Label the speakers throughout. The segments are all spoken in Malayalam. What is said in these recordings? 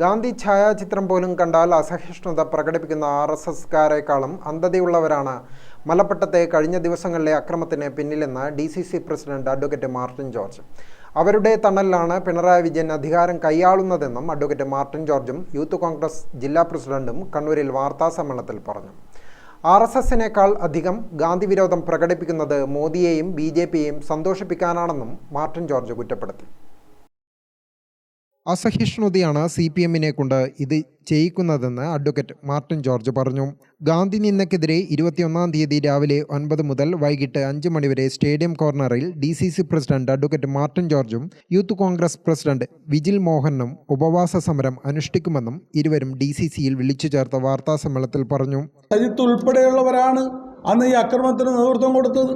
Speaker 1: ഗാന്ധി ഛായാചിത്രം പോലും കണ്ടാൽ അസഹിഷ്ണുത പ്രകടിപ്പിക്കുന്ന ആർ എസ് എസ്കാരേക്കാളും അന്ധതയുള്ളവരാണ്. മലപ്പട്ടത്തെ കഴിഞ്ഞ ദിവസങ്ങളിലെ അക്രമത്തിന് പിന്നിലെന്ന് D C C president advocate Martin George. അവരുടെ തണലിലാണ് പിണറായി വിജയൻ അധികാരം കൈയാളുന്നതെന്നും അഡ്വക്കേറ്റ് മാർട്ടിൻ ജോർജും യൂത്ത് കോൺഗ്രസ് ജില്ലാ പ്രസിഡന്റും കണ്ണൂരിൽ വാർത്താസമ്മേളനത്തിൽ പറഞ്ഞു. ആർ എസ് എസിനേക്കാൾ അധികം ഗാന്ധി വിരോധം പ്രകടിപ്പിക്കുന്നത് മോദിയെയും ബി ജെ പിയെയും സന്തോഷിപ്പിക്കാനാണെന്നും മാർട്ടിൻ ജോർജ് കുറ്റപ്പെടുത്തി. അസഹിഷ്ണുതയാണ് സി പി എമ്മിനെ കൊണ്ട് ഇത് ചെയ്യിക്കുന്നതെന്ന് അഡ്വക്കേറ്റ് മാർട്ടിൻ ജോർജ് പറഞ്ഞു. ഗാന്ധി നിന്നക്കെതിരെ ഇരുപത്തിയൊന്നാം തീയതി രാവിലെ ഒൻപത് മുതൽ വൈകിട്ട് അഞ്ച് മണിവരെ സ്റ്റേഡിയം കോർണറിൽ D C C president advocate Martin ജോർജും യൂത്ത് കോൺഗ്രസ് പ്രസിഡന്റ് വിജിൽ മോഹനും ഉപവാസ സമരം അനുഷ്ഠിക്കുമെന്നും ഇരുവരും ഡി സി സിയിൽ വിളിച്ചു ചേർത്ത വാർത്താസമ്മേളനത്തിൽ പറഞ്ഞു.
Speaker 2: അജിത്ത് ഉൾപ്പെടെയുള്ളവരാണ് അന്ന് ഈ അക്രമത്തിന് നേതൃത്വം കൊടുത്തത്.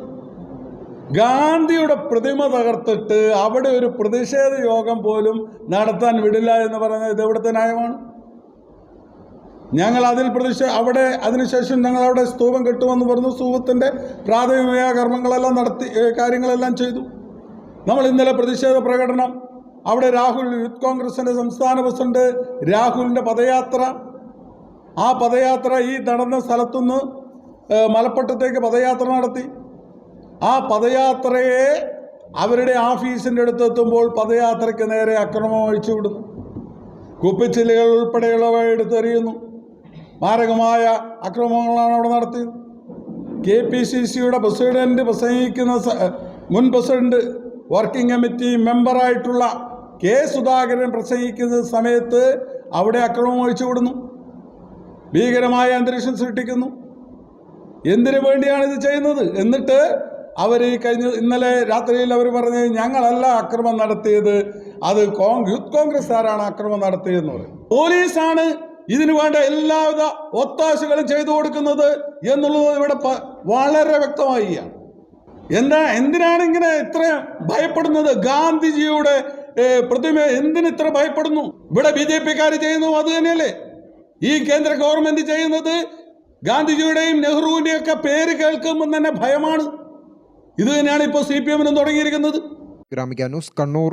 Speaker 2: ഗാന്ധിയുടെ പ്രതിമ തകർത്തിട്ട് അവിടെ ഒരു പ്രതിഷേധ യോഗം പോലും നടത്താൻ വിടില്ല എന്ന് പറയുന്നത് ഇത് എവിടുത്തെ ന്യായമാണ്? ഞങ്ങൾ അതിൽ പ്രതിഷേ അവിടെ അതിനുശേഷം ഞങ്ങൾ അവിടെ സ്തൂപം കെട്ടുമെന്ന് പറഞ്ഞു സ്തൂപത്തിന്റെ പ്രാഥമിക കർമ്മങ്ങളെല്ലാം നടത്തി കാര്യങ്ങളെല്ലാം ചെയ്തു. നമ്മൾ ഇന്നലെ പ്രതിഷേധ പ്രകടനം അവിടെ രാഹുൽ യൂത്ത് കോൺഗ്രസിന്റെ സംസ്ഥാന പ്രസിഡന്റ് രാഹുലിന്റെ പദയാത്ര ആ പദയാത്ര ഈ നടന്ന സ്ഥലത്തുനിന്ന് മലപ്പട്ടത്തേക്ക് പദയാത്ര നടത്തി. ആ പദയാത്രയെ അവരുടെ ഓഫീസിന്റെ അടുത്തെത്തുമ്പോൾ പദയാത്രയ്ക്ക് നേരെ അക്രമം അഴിച്ചു വിടുന്നു. കുപ്പിച്ചില്ലുകൾ ഉൾപ്പെടെയുള്ളവ എടുത്തെറിയുന്നു. മാരകമായ അക്രമങ്ങളാണ് അവിടെ നടത്തിയത്. കെ പി സി സിയുടെ പ്രസിഡന്റ് പ്രസംഗിക്കുന്ന മുൻ പ്രസിഡന്റ് വർക്കിംഗ് കമ്മിറ്റി മെമ്പറായിട്ടുള്ള കെ സുധാകരൻ പ്രസംഗിക്കുന്ന സമയത്ത് അവിടെ അക്രമം ഒഴിച്ചു വിടുന്നു. ഭീകരമായ അന്തരീക്ഷം സൃഷ്ടിക്കുന്നു. എന്തിനു വേണ്ടിയാണ് ഇത് ചെയ്യുന്നത്? എന്നിട്ട് അവർ കഴിഞ്ഞ ഇന്നലെ രാത്രിയിൽ അവർ പറഞ്ഞ് ഞങ്ങളല്ല അക്രമം നടത്തിയത്. അത് കോൺ യൂത്ത് കോൺഗ്രസ്സുകാരാണ് അക്രമം നടത്തിയതെന്ന് പറയും. പോലീസാണ് ഇതിനു വേണ്ട എല്ലാവിധ ഒത്താശകളും ചെയ്തു കൊടുക്കുന്നത് എന്നുള്ളത് ഇവിടെ വളരെ വ്യക്തമായി എന്താ എന്തിനാണ് ഇങ്ങനെ ഇത്ര ഭയപ്പെടുന്നത്? ഗാന്ധിജിയുടെ പ്രതിമ എന്തിന് ഇത്ര ഭയപ്പെടുന്നു? ഇവിടെ ബി ജെ പിക്കാർ ചെയ്യുന്നു അത് തന്നെയല്ലേ? ഈ കേന്ദ്ര ഗവൺമെന്റ് ചെയ്യുന്നത് ഗാന്ധിജിയുടെയും നെഹ്റുവിന്റെയും ഒക്കെ പേര് കേൾക്കുമ്പോൾ തന്നെ ഭയമാണ്. ഇത് തന്നെയാണ് ഇപ്പോൾ സി പി എമ്മിനും തുടങ്ങിയിരിക്കുന്നത്.
Speaker 1: ഗ്രാമിക ന്യൂസ് കണ്ണൂർ.